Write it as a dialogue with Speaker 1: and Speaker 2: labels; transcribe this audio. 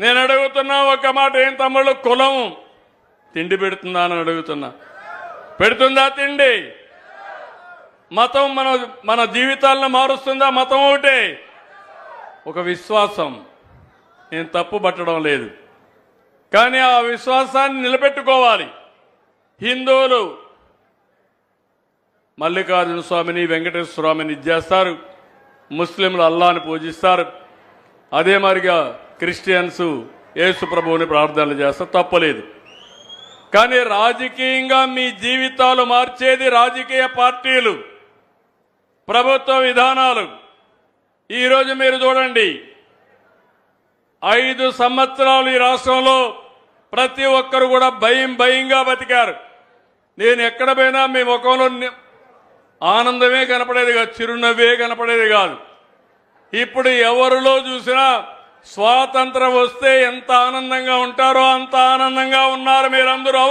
Speaker 1: నేను అడుగుతున్నా ఒక మాట ఏం తమ్ముళ్ళు? కులం. తిండి పెడుతుందా అని అడుగుతున్నా. పెడుతుందా తిండి? మతం మన మన జీవితాలను మారుస్తుందా? మతం ఒకటే. ఒక విశ్వాసం. నేను తప్పు పట్టడం లేదు. కానీ ఆ విశ్వాసాన్ని నిలబెట్టుకోవాలి. హిందువులు. మల్లికార్జున స్వామిని వెంకటేశ్వర స్వామిని చేస్తారు. ముస్లింలు అల్లాని పూజిస్తారు. అదే మరిగా క్రిస్టియన్స్ యేసు ప్రభువుని ప్రార్థనలు చేస్తే తప్పలేదు. కానీ రాజకీయంగా మీ జీవితాలు మార్చేది రాజకీయ పార్టీలు ప్రభుత్వ విధానాలు. ఈరోజు మీరు చూడండి ఐదు సంవత్సరాలు ఈ రాష్ట్రంలో ప్రతి ఒక్కరు కూడా భయం భయంగా బతికారు. నేను ఎక్కడ పోయినా మీ ముఖంలో ఆనందమే కనపడేది కాదు చిరునవ్వే కనపడేది కాదు. ఇప్పుడు ఎవరిలో చూసినా స్వాతంత్రం వస్తే ఎంత ఆనందంగా ఉంటారో అంత ఆనందంగా ఉన్నారు మీరందరూ.